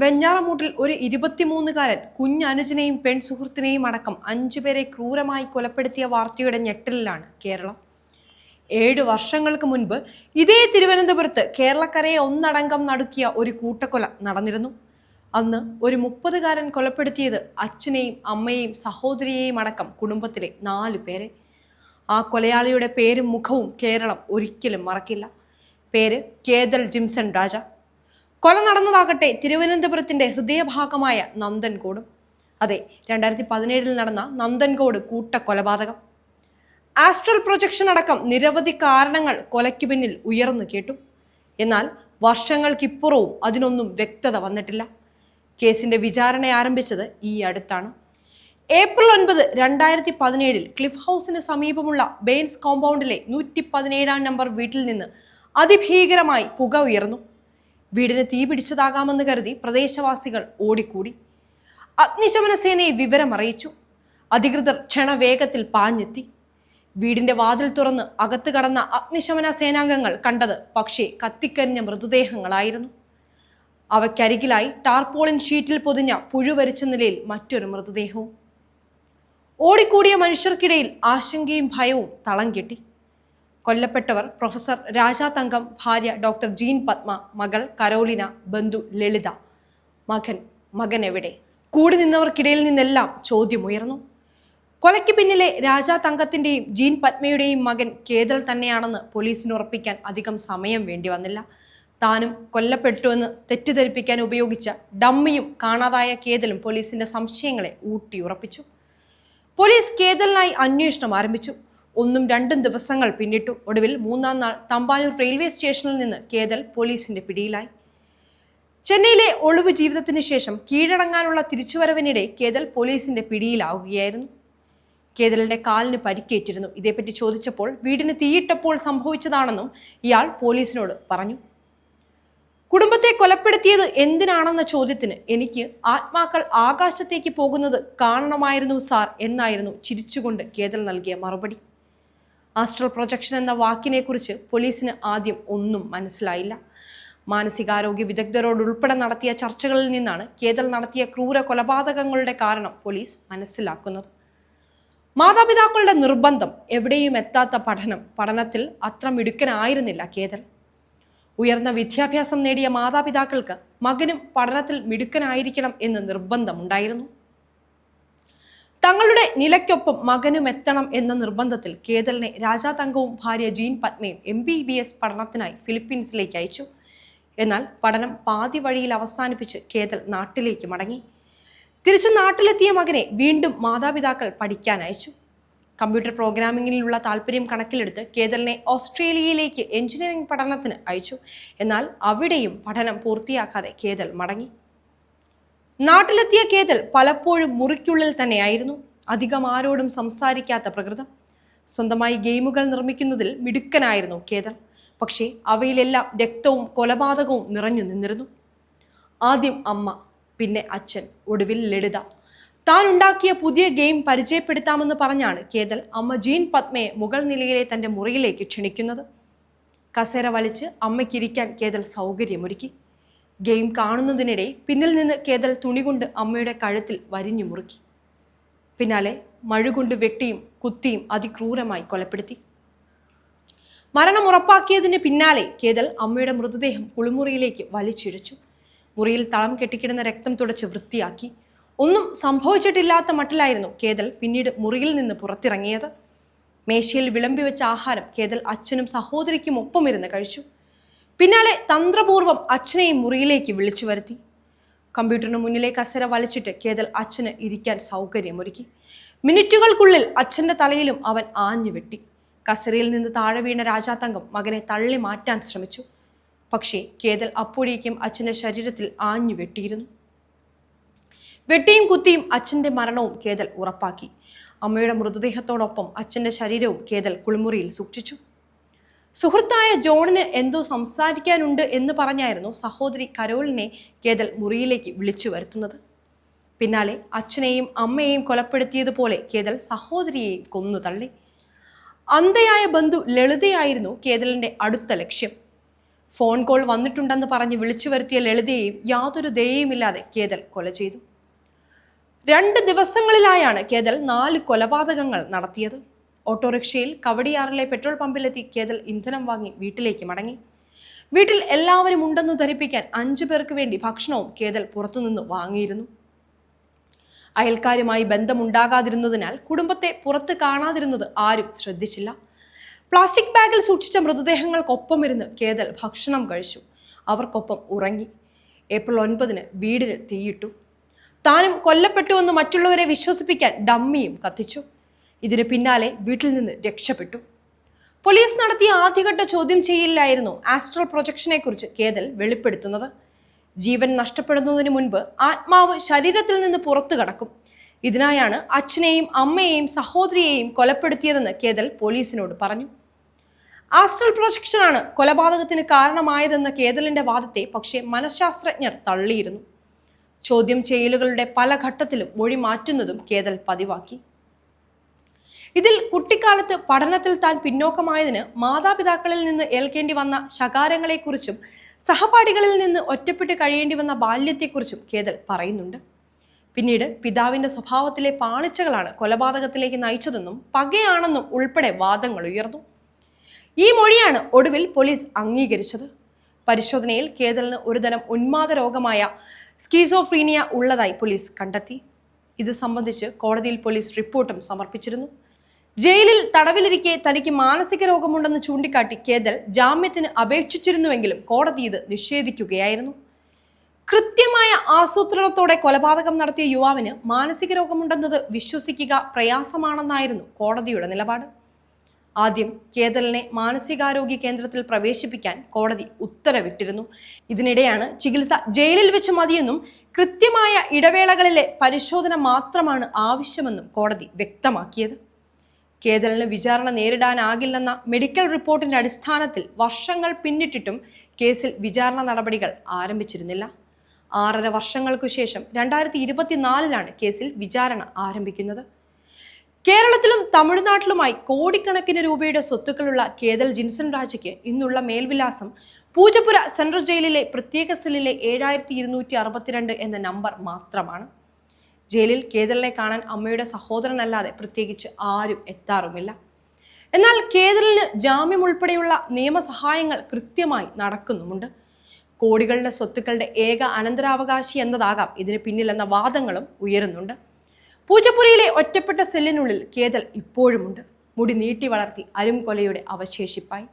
വെഞ്ഞാറമൂട്ടിൽ ഒരു ഇരുപത്തിമൂന്നുകാരൻ കുഞ്ഞനുജനെയും പെൺസുഹൃത്തിനെയും അടക്കം അഞ്ചുപേരെ ക്രൂരമായി കൊലപ്പെടുത്തിയ വാർത്തയുടെ ഞെട്ടലിലാണ് കേരളം. ഏഴ് വർഷങ്ങൾക്ക് മുൻപ് ഇതേ തിരുവനന്തപുരത്ത് കേരളക്കരയെ ഒന്നടങ്കം നടുക്കിയ ഒരു കൂട്ടക്കൊല നടന്നിരുന്നു. അന്ന് ഒരു മുപ്പതുകാരൻ കൊലപ്പെടുത്തിയത് അച്ഛനെയും അമ്മയെയും സഹോദരിയെയും അടക്കം കുടുംബത്തിലെ നാലു പേരെ. ആ കൊലയാളിയുടെ പേരും മുഖവും കേരളം ഒരിക്കലും മറക്കില്ല. പേര് കേതൽ ജിംസൺ രാജ. കൊല നടന്നതാകട്ടെ തിരുവനന്തപുരത്തിന്റെ ഹൃദയഭാഗമായ നന്ദൻകോടും. അതെ രണ്ടായിരത്തി പതിനേഴിൽ നടന്ന നന്ദൻകോട് കൂട്ട കൊലപാതകം ആസ്ട്രൽ പ്രൊജക്ഷൻ അടക്കം നിരവധി കാരണങ്ങൾ കൊലയ്ക്ക് പിന്നിൽ ഉയർന്നു കേട്ടു. എന്നാൽ വർഷങ്ങൾക്കിപ്പുറവും അതിനൊന്നും വ്യക്തത വന്നിട്ടില്ല. കേസിന്റെ വിചാരണ ആരംഭിച്ചത് ഈ അടുത്താണ്. ഏപ്രിൽ ഒൻപത് രണ്ടായിരത്തി പതിനേഴിൽ ക്ലിഫ് ഹൗസിന് സമീപമുള്ള ബെയിൻസ് കോമ്പൗണ്ടിലെ നൂറ്റി പതിനേഴാം നമ്പർ വീട്ടിൽ നിന്ന് അതിഭീകരമായി പുക ഉയർന്നു. വീടിന് തീ പിടിച്ചതാകാമെന്ന് കരുതി പ്രദേശവാസികൾ ഓടിക്കൂടി. അഗ്നിശമന സേനയെ വിവരമറിയിച്ചു. അധികൃതർ ക്ഷണവേഗത്തിൽ പാഞ്ഞെത്തി. വീടിന്റെ വാതിൽ തുറന്ന് അകത്ത് കടന്ന അഗ്നിശമന സേനാംഗങ്ങൾ കണ്ടത് പക്ഷേ കത്തിക്കരിഞ്ഞ മൃതദേഹങ്ങളായിരുന്നു. അവയ്ക്കരികിലായി ടാർപോളിൻ ഷീറ്റിൽ പൊതിഞ്ഞ പുഴുവരിച്ച നിലയിൽ മറ്റൊരു മൃതദേഹവും. ഓടിക്കൂടിയ മനുഷ്യർക്കിടയിൽ ആശങ്കയും ഭയവും തളം കെട്ടി. കൊല്ലപ്പെട്ടവർ പ്രൊഫസർ രാജാ തങ്കം ഭാര്യ ഡോക്ടർ ജീൻ പത്മ മകൾ കരോലിന ബന്ധു ലളിത. മകൻ മകൻ എവിടെ? കൂടി നിന്നവർക്കിടയിൽ നിന്നെല്ലാം ചോദ്യമുയർന്നു കൊലയ്ക്ക് പിന്നിലെ രാജാ തങ്കത്തിന്റെയും ജീൻ പത്മയുടെയും മകൻ കേതൽ തന്നെയാണെന്ന് പോലീസിന് ഉറപ്പിക്കാൻ അധികം സമയം വേണ്ടി വന്നില്ല. താനും കൊല്ലപ്പെട്ടുവെന്ന് തെറ്റിദ്ധരിപ്പിക്കാൻ ഉപയോഗിച്ച ഡമ്മിയും കാണാതായ കേതലും പോലീസിന്റെ സംശയങ്ങളെ ഊട്ടിയുറപ്പിച്ചു പോലീസ് കേതലിനായി അന്വേഷണം ആരംഭിച്ചു. ഒന്നും രണ്ടും ദിവസങ്ങൾ പിന്നിട്ടു. ഒടുവിൽ മൂന്നാം നാൾ തമ്പാനൂർ റെയിൽവേ സ്റ്റേഷനിൽ നിന്ന് കേതൽ പോലീസിന്റെ പിടിയിലായി. ചെന്നൈയിലെ ഒളിവ് ജീവിതത്തിന് ശേഷം കീഴടങ്ങാനുള്ള തിരിച്ചുവരവിനിടെ കേതൽ പോലീസിന്റെ പിടിയിലാവുകയായിരുന്നു. കേതലിന്റെ കാലിന് പരിക്കേറ്റിരുന്നു. ഇതേപ്പറ്റി ചോദിച്ചപ്പോൾ വീടിന് തീയിട്ടപ്പോൾ സംഭവിച്ചതാണെന്നും ഇയാൾ പോലീസിനോട് പറഞ്ഞു. കുടുംബത്തെ കൊലപ്പെടുത്തിയത് എന്തിനാണെന്ന ചോദ്യത്തിന് എനിക്ക് ആത്മാക്കൾ ആകാശത്തേക്ക് പോകുന്നത് കാണണമായിരുന്നു സാർ എന്നായിരുന്നു ചിരിച്ചുകൊണ്ട് കേതൽ നൽകിയ മറുപടി. ആസ്ട്രൽ പ്രൊജക്ഷൻ എന്ന വാക്കിനെക്കുറിച്ച് പോലീസിന് ആദ്യം ഒന്നും മനസ്സിലായില്ല. മാനസികാരോഗ്യ വിദഗ്ധരോടുൾപ്പെടെ നടത്തിയ ചർച്ചകളിൽ നിന്നാണ് കേതൽ നടത്തിയ ക്രൂര കൊലപാതകങ്ങളുടെ കാരണം പോലീസ് മനസ്സിലാക്കുന്നത്. മാതാപിതാക്കളുടെ നിർബന്ധം എവിടെയും എത്താത്ത പഠനം പഠനത്തിൽ അത്ര മിടുക്കനായിരുന്നില്ല കേതൽ. ഉയർന്ന വിദ്യാഭ്യാസം നേടിയ മാതാപിതാക്കൾക്ക് മകനും പഠനത്തിൽ മിടുക്കനായിരിക്കണം എന്ന് നിർബന്ധമുണ്ടായിരുന്നു. തങ്ങളുടെ നിലയ്ക്കൊപ്പം മകനും എത്തണം എന്ന നിർബന്ധത്തിൽ കേതലിനെ രാജാ തങ്കവും ഭാര്യ ജീൻ പത്മയും എം ബി ബി എസ് പഠനത്തിനായി ഫിലിപ്പീൻസിലേക്ക് അയച്ചു. എന്നാൽ പഠനം പാതി വഴിയിൽ അവസാനിപ്പിച്ച് കേതൽ നാട്ടിലേക്ക് മടങ്ങി. തിരിച്ച് നാട്ടിലെത്തിയ മകനെ വീണ്ടും മാതാപിതാക്കൾ പഠിക്കാൻ അയച്ചു. കമ്പ്യൂട്ടർ പ്രോഗ്രാമിങ്ങിലുള്ള താല്പര്യം കണക്കിലെടുത്ത് കേതലിനെ ഓസ്ട്രേലിയയിലേക്ക് എഞ്ചിനീയറിംഗ് പഠനത്തിന് അയച്ചു. എന്നാൽ അവിടെയും പഠനം പൂർത്തിയാക്കാതെ കേതൽ മടങ്ങി. നാട്ടിലെത്തിയ കേതൽ പലപ്പോഴും മുറിക്കുള്ളിൽ തന്നെയായിരുന്നു. അധികം ആരോടും സംസാരിക്കാത്ത പ്രകൃതം. സ്വന്തമായി ഗെയിമുകൾ നിർമ്മിക്കുന്നതിൽ മിടുക്കനായിരുന്നു കേതൽ. പക്ഷേ അവയിലെല്ലാം രക്തവും കൊലപാതകവും നിറഞ്ഞു നിന്നിരുന്നു. ആദ്യം അമ്മ പിന്നെ അച്ഛൻ ഒടുവിൽ ലളിത. താൻ ഉണ്ടാക്കിയ പുതിയ ഗെയിം പരിചയപ്പെടുത്താമെന്ന് പറഞ്ഞാണ് കേതൽ അമ്മ ജീൻ പത്മയെ മുകൾ നിലയിലെ തന്റെ മുറിയിലേക്ക് ക്ഷണിക്കുന്നത്. കസേര വലിച്ച് അമ്മയ്ക്കിരിക്കാൻ കേതൽ സൗകര്യമൊരുക്കി. ഗെയിം കാണുന്നതിനിടെ പിന്നിൽ നിന്ന് കേതൽ തുണി കൊണ്ട് അമ്മയുടെ കഴുത്തിൽ വരിഞ്ഞു മുറുക്കി. പിന്നാലെ മഴുകൊണ്ട് വെട്ടിയും കുത്തിയും അതിക്രൂരമായി കൊലപ്പെടുത്തി. മരണം ഉറപ്പാക്കിയതിന് പിന്നാലെ കേതൽ അമ്മയുടെ മൃതദേഹം കുളിമുറിയിലേക്ക് വലിച്ചിഴച്ചു. മുറിയിൽ തളം കെട്ടിക്കിടന്ന രക്തം തുടച്ച് വൃത്തിയാക്കി. ഒന്നും സംഭവിച്ചിട്ടില്ലാത്ത മട്ടിലായിരുന്നു കേതൽ പിന്നീട് മുറിയിൽ നിന്ന് പുറത്തിറങ്ങിയത്. മേശയിൽ വിളമ്പി വെച്ച ആഹാരം കേതൽ അച്ഛനും സഹോദരിക്കും ഒപ്പമിരുന്ന് കഴിച്ചു. പിന്നാലെ തന്ത്രപൂർവം അച്ഛനെയും മുറിയിലേക്ക് വിളിച്ചു വരുത്തി. കമ്പ്യൂട്ടറിന് മുന്നിലെ കസര വലിച്ചിട്ട് കേതൽ അച്ഛന് ഇരിക്കാൻ സൗകര്യമൊരുക്കി. മിനിറ്റുകൾക്കുള്ളിൽ അച്ഛന്റെ തലയിലും അവൻ ആഞ്ഞു വെട്ടി. കസരയിൽ നിന്ന് താഴെ വീണ രാജാതങ്കം മകനെ തള്ളി മാറ്റാൻ ശ്രമിച്ചു. പക്ഷേ കേതൽ അപ്പോഴേക്കും അച്ഛന്റെ ശരീരത്തിൽ ആഞ്ഞു വെട്ടിയിരുന്നു. വെട്ടിയും കുത്തിയും അച്ഛന്റെ മരണവും കേതൽ ഉറപ്പാക്കി. അമ്മയുടെ മൃതദേഹത്തോടൊപ്പം അച്ഛന്റെ ശരീരവും കേതൽ കുളിമുറിയിൽ സൂക്ഷിച്ചു. സുഹൃത്തായ ജോണിന് എന്തോ സംസാരിക്കാനുണ്ട് എന്ന് പറഞ്ഞായിരുന്നു സഹോദരി കരോളിനെ കേതൽ മുറിയിലേക്ക് വിളിച്ചു വരുത്തുന്നത്. പിന്നാലെ അച്ഛനെയും അമ്മയെയും കൊലപ്പെടുത്തിയതുപോലെ കേതൽ സഹോദരിയെയും കൊന്നു തള്ളി. അന്ധയായ ബന്ധു ലളിതയായിരുന്നു കേതലിന്റെ അടുത്ത ലക്ഷ്യം. ഫോൺ കോൾ വന്നിട്ടുണ്ടെന്ന് പറഞ്ഞ് വിളിച്ചു വരുത്തിയ ലളിതയെയും യാതൊരു ദയയുമില്ലാതെ കേതൽ കൊല ചെയ്തു. രണ്ട് ദിവസങ്ങളിലായാണ് കേതൽ നാല് കൊലപാതകങ്ങൾ നടത്തിയത്. ഓട്ടോറിക്ഷയിൽ കവടിയാറിലെ പെട്രോൾ പമ്പിലെത്തി കേതൽ ഇന്ധനം വാങ്ങി വീട്ടിലേക്ക് മടങ്ങി. വീട്ടിൽ എല്ലാവരും ഉണ്ടെന്ന് ധരിപ്പിക്കാൻ അഞ്ചു പേർക്ക് വേണ്ടി ഭക്ഷണവും കേതൽ പുറത്തുനിന്ന് വാങ്ങിയിരുന്നു. അയൽക്കാരുമായി ബന്ധമുണ്ടാകാതിരുന്നതിനാൽ കുടുംബത്തെ പുറത്ത് കാണാതിരുന്നത് ആരും ശ്രദ്ധിച്ചില്ല. പ്ലാസ്റ്റിക് ബാഗിൽ സൂക്ഷിച്ച മൃതദേഹങ്ങൾക്കൊപ്പം ഇരുന്ന് കേതൽ ഭക്ഷണം കഴിച്ചു. അവർക്കൊപ്പം ഉറങ്ങി. ഏപ്രിൽ ഒൻപതിന് വീടിന് തീയിട്ടു. താനും കൊല്ലപ്പെട്ടുവെന്ന് മറ്റുള്ളവരെ വിശ്വസിപ്പിക്കാൻ ഡമ്മിയും കത്തിച്ചു. ഇതിന് പിന്നാലെ വീട്ടിൽ നിന്ന് രക്ഷപ്പെട്ടു. പോലീസ് നടത്തിയ ആദ്യഘട്ട ചോദ്യം ചെയ്യലിലായിരുന്നു ആസ്ട്രൽ പ്രൊജക്ഷനെ കുറിച്ച് കേതൽ വെളിപ്പെടുത്തുന്നത്. ജീവൻ നഷ്ടപ്പെടുന്നതിന് മുൻപ് ആത്മാവ് ശരീരത്തിൽ നിന്ന് പുറത്തു കടക്കും. ഇതിനായാണ് അച്ഛനെയും അമ്മയെയും സഹോദരിയെയും കൊലപ്പെടുത്തിയതെന്ന് കേതൽ പോലീസിനോട് പറഞ്ഞു. ആസ്ട്രൽ പ്രൊജക്ഷനാണ് കൊലപാതകത്തിന് കാരണമായതെന്ന കേതലിന്റെ വാദത്തെ പക്ഷേ മനഃശാസ്ത്രജ്ഞർ തള്ളിയിരുന്നു. ചോദ്യം ചെയ്യലുകളുടെ പല ഘട്ടത്തിലും മൊഴി മാറ്റുന്നതും കേതൽ പതിവാക്കി. ഇതിൽ കുട്ടിക്കാലത്ത് പഠനത്തിൽ താൻ പിന്നോക്കമായതിന് മാതാപിതാക്കളിൽ നിന്ന് ഏൽക്കേണ്ടി വന്ന ശകാരങ്ങളെക്കുറിച്ചും സഹപാഠികളിൽ നിന്ന് ഒറ്റപ്പെട്ട് കഴിയേണ്ടി വന്ന ബാല്യത്തെക്കുറിച്ചും കേതൽ പറയുന്നുണ്ട്. പിന്നീട് പിതാവിന്റെ സ്വഭാവത്തിലെ പാളിച്ചകളാണ് കൊലപാതകത്തിലേക്ക് നയിച്ചതെന്നും പകയാണെന്നും ഉൾപ്പെടെ വാദങ്ങൾ ഉയർന്നു. ഈ മൊഴിയാണ് ഒടുവിൽ പോലീസ് അംഗീകരിച്ചത്. പരിശോധനയിൽ കേതലിന് ഒരുതരം ഉന്മാദ രോഗമായ സ്കീസോഫ്രീനിയ ഉള്ളതായി പോലീസ് കണ്ടെത്തി. ഇത് സംബന്ധിച്ച് കോടതിയിൽ പോലീസ് റിപ്പോർട്ടും സമർപ്പിച്ചിരുന്നു. ജയിലിൽ തടവിലിരിക്കെ തനിക്ക് മാനസിക രോഗമുണ്ടെന്ന് ചൂണ്ടിക്കാട്ടി കേതൽ ജാമ്യത്തിന് അപേക്ഷിച്ചിരുന്നുവെങ്കിലും കോടതി ഇത് നിഷേധിക്കുകയായിരുന്നു. കൃത്യമായ ആസൂത്രണത്തോടെ കൊലപാതകം നടത്തിയ യുവാവിന് മാനസിക രോഗമുണ്ടെന്നത് വിശ്വസിക്കുക പ്രയാസമാണെന്നായിരുന്നു കോടതിയുടെ നിലപാട്. ആദ്യം കേതലിനെ മാനസികാരോഗ്യ കേന്ദ്രത്തിൽ പ്രവേശിപ്പിക്കാൻ കോടതി ഉത്തരവിട്ടിരുന്നു. ഇതിനിടെയാണ് ചികിത്സ ജയിലിൽ വെച്ച് മതിയെന്നും കൃത്യമായ ഇടവേളകളിലെ പരിശോധന മാത്രമാണ് ആവശ്യമെന്നും കോടതി വ്യക്തമാക്കിയത്. കേതലിന് വിചാരണ നേരിടാനാകില്ലെന്ന മെഡിക്കൽ റിപ്പോർട്ടിന്റെ അടിസ്ഥാനത്തിൽ വർഷങ്ങൾ പിന്നിട്ടിട്ടും കേസിൽ വിചാരണ നടപടികൾ ആരംഭിച്ചിരുന്നില്ല. ആറര വർഷങ്ങൾക്കു ശേഷം രണ്ടായിരത്തി ഇരുപത്തിനാലിലാണ് കേസിൽ വിചാരണ ആരംഭിക്കുന്നത്. കേരളത്തിലും തമിഴ്നാട്ടിലുമായി കോടിക്കണക്കിന് രൂപയുടെ സ്വത്തുക്കളുള്ള കേതൽ ജിൻസൺ രാജയ്ക്ക് ഇന്നുള്ള മേൽവിലാസം പൂജപ്പുര സെൻട്രൽ ജയിലിലെ പ്രത്യേക സെല്ലിലെ ഏഴായിരത്തി ഇരുന്നൂറ്റി അറുപത്തിരണ്ട് എന്ന നമ്പർ മാത്രമാണ്. ജയിലിൽ കേതലിനെ കാണാൻ അമ്മയുടെ സഹോദരനല്ലാതെ പ്രത്യേകിച്ച് ആരും എത്താറുമില്ല. എന്നാൽ കേതലിന് ജാമ്യം ഉൾപ്പെടെയുള്ള നിയമസഹായങ്ങൾ കൃത്യമായി നടക്കുന്നുമുണ്ട്. കോടികളുടെ സ്വത്തുക്കളുടെ ഏക അനന്തരാവകാശി എന്നതാകാം ഇതിന് പിന്നിലെന്ന വാദങ്ങളും ഉയരുന്നുണ്ട്. പൂജപ്പുരയിലെ ഒറ്റപ്പെട്ട സെല്ലിനുള്ളിൽ കേതൽ ഇപ്പോഴുമുണ്ട്. മുടി നീട്ടി വളർത്തി അരും കൊലയുടെ അവശേഷിപ്പായി.